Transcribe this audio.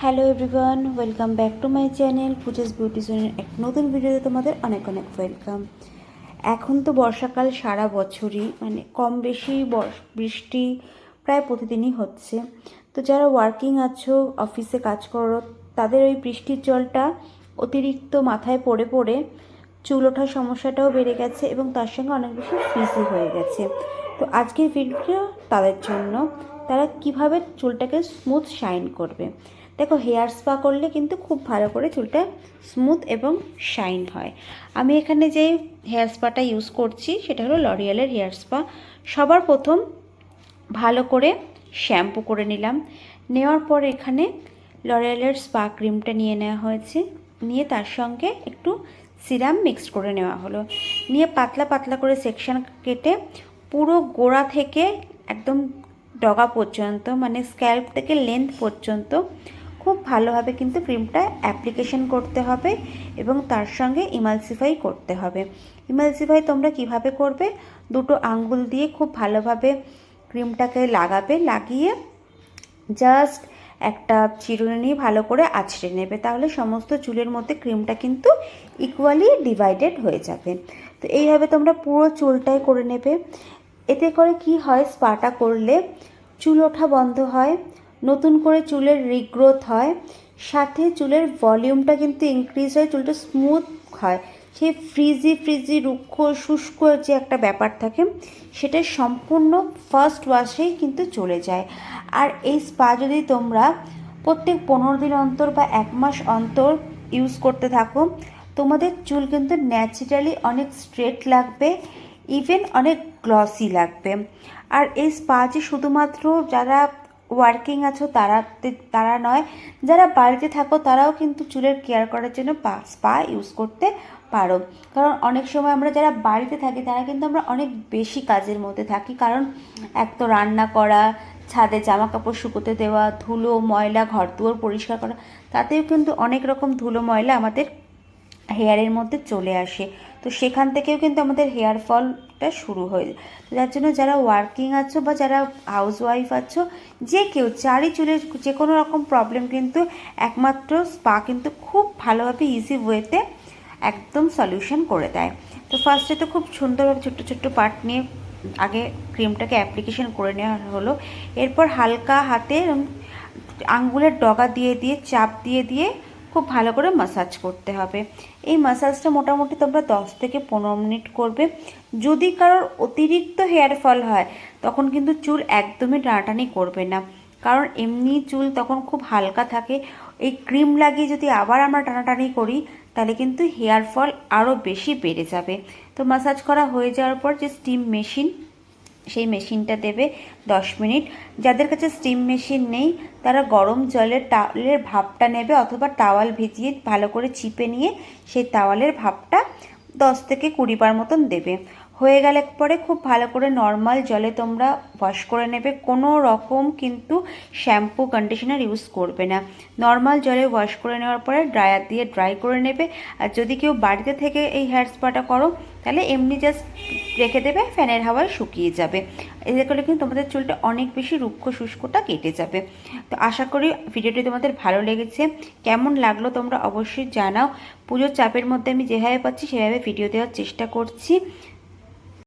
Hello everyone welcome back to my channel Puja's beauty জোনের এক নতুন ভিডিওতে তোমাদের অনেক অনেক ওয়েলকাম এখন তো বর্ষাকাল সারা বছরই মানে কম বেশি বৃষ্টি প্রায় প্রতিদিনই হচ্ছে। তো যারা ওয়ার্কিং আছো অফিসে কাজ করো, তাদের ওই বৃষ্টির জলটা অতিরিক্ত মাথায় পড়ে পড়ে চুল ওঠার সমস্যাটাও বেড়ে গেছে এবং তার সঙ্গে অনেক বেশি ফ্রিজি হয়ে গেছে। তো আজকের ভিডিওটা তাদের জন্য। তারা কীভাবে চুলটাকে স্মুথ শাইন করবে। দেখো হেয়ার স্পা করলে কিন্তু খুব ভালো করে চুলটা স্মুথ এবং শাইন হয়। আমি এখানে যে হেয়ার স্পাটা ইউজ করছি, সেটা হলো লরিয়ালের হেয়ার স্পা সবার প্রথম ভালো করে শ্যাম্পু করে নিলাম। নেওয়ার পর এখানে লরিয়ালের স্পা ক্রিমটা নিয়ে নেওয়া হয়েছে। নিয়ে তার সঙ্গে একটু সিরাম মিক্সড করে নেওয়া হলো। নিয়ে পাতলা পাতলা করে সেকশন কেটে পুরো গোড়া থেকে একদম ডগা পর্যন্ত মানে স্ক্যাল্প থেকে লেন্থ পর্যন্ত খুব ভালোভাবে কিন্তু ক্রিমটা অ্যাপ্লিকেশন করতে হবে এবং তার সঙ্গে ইমালসিফাই করতে হবে। ইমালসিফাই তোমরা কীভাবে করবে? দুটো আঙ্গুল দিয়ে খুব ভালোভাবে ক্রিমটাকে লাগাবে, লাগিয়ে জাস্ট একটা চিরুনি নিয়ে ভালো করে আছড়ে নেবে। তাহলে সমস্ত চুলের মধ্যে ক্রিমটা কিন্তু ইকুয়ালি ডিভাইডেড হয়ে যাবে। তো এইভাবে তোমরা পুরো চুলটাই করে নেবে। এতে করে কি হয়? স্পাটা করলে চুল ওঠা বন্ধ হয়, নতুন করে চুলের রিগ্রোথ হয়, সাথে চুলের ভলিউমটা কিন্তু ইনক্রিজ হয়, চুলটা স্মুথ হয়। সেই ফ্রিজি ফ্রিজি রুক্ষ, শুষ্ক যে একটা ব্যাপার থাকে, সেটা সম্পূর্ণ ফার্স্ট ওয়াশেই কিন্তু চলে যায়। আর এই স্পা যদি তোমরা প্রত্যেক পনেরো দিন অন্তর বা এক মাস অন্তর ইউজ করতে থাকো, তোমাদের চুল কিন্তু ন্যাচারালি অনেক স্ট্রেট লাগবে ইভেন অনেক গ্লসি লাগবে। আর এই স্পা যে শুধুমাত্র যারা ওয়ার্কিং আছো, তারা তারা নয়, যারা বাড়িতে থাকো, তারাও কিন্তু চুলের কেয়ার করার জন্য পা স্পা ইউজ করতে পারো। কারণ অনেক সময় আমরা যারা বাড়িতে থাকি, তারা কিন্তু আমরা অনেক বেশি কাজের মধ্যে থাকি। কারণ এক তো রান্না করা, ছাদে জামা কাপড় শুকোতে দেওয়া, ধুলো, ময়লা, ঘর দুয়ার পরিষ্কার করা, তাতেও কিন্তু অনেক রকম ধুলো, ময়লা আমাদের হেয়ারের মধ্যে চলে আসে। তো সেখান থেকেও কিন্তু আমাদের হেয়ার ফলটা শুরু হয়ে যায়। যার জন্য যারা ওয়ার্কিং আছো বা যারা হাউস ওয়াইফ আছো, যে কেউ চারি চুলের যে কোনো রকম প্রবলেম কিন্তু একমাত্র স্পা কিন্তু খুব ভালোভাবে ইজি ওয়েতে একদম সলিউশন করে দেয়। তো ফার্স্টে তো খুব সুন্দরভাবে ছোট্ট ছোট্ট পার্ট নিয়ে আগে ক্রিমটাকে অ্যাপ্লিকেশন করে নেওয়া হলো। এরপর হালকা হাতে আঙ্গুলের ডগা দিয়ে দিয়ে, চাপ দিয়ে দিয়ে খুব ভালো করে মাসাজ করতে হবে। এই মাসাজটা মোটামুটি তোমরা দশ থেকে পনেরো মিনিট করবে। যদি কারোর অতিরিক্ত হেয়ার ফল হয়, তখন কিন্তু চুল একদমই টানাটানি করবে না। কারণ এমনি চুল তখন খুব হালকা থাকে। এই ক্রিম লাগিয়ে যদি আবার আমরা টানাটানি করি, তাহলে কিন্তু হেয়ার ফল আরও বেশি বেড়ে যাবে। তো মাসাজ করা হয়ে যাওয়ার পর যে স্টিম মেশিন সেই মেশিনটা দেবে দশ মিনিট। যাদের কাছে স্টিম মেশিন নেই, তারা গরম জলের টাওয়ালের ভাপটা নেবে অথবা টাওয়াল ভিজিয়ে ভালো করে চিপে নিয়ে সেই টাওয়ালের ভাপটা দশ থেকে কুড়ি বার মতন দেবে। হয়ে গেলে পরে খুব ভালো করে নর্মাল জলে তোমরা ওয়াশ করে নেবে। কোনো রকম কিন্তু শ্যাম্পু কন্ডিশনার ইউজ করবে না। নর্মাল জলে ওয়াশ করে নেওয়ার পরে ড্রায়ার দিয়ে ড্রাই করে নেবে। আর যদি কেউ বাড়িতে থেকে এই হেয়ার স্পাটা করো, তাহলে এমনি জাস্ট রেখে দেবে, ফ্যানের হাওয়ায় শুকিয়ে যাবে। এতে করে কিন্তু তোমাদের চুলটা অনেক বেশি রুক্ষ শুষ্কটা কেটে যাবে। তো আশা করি ভিডিওটি তোমাদের ভালো লেগেছে। কেমন লাগল তোমরা অবশ্যই জানাও। পুজোর চাপের মধ্যে আমি যেভাবে পাচ্ছি, সেভাবে ভিডিও দেওয়ার চেষ্টা করছি।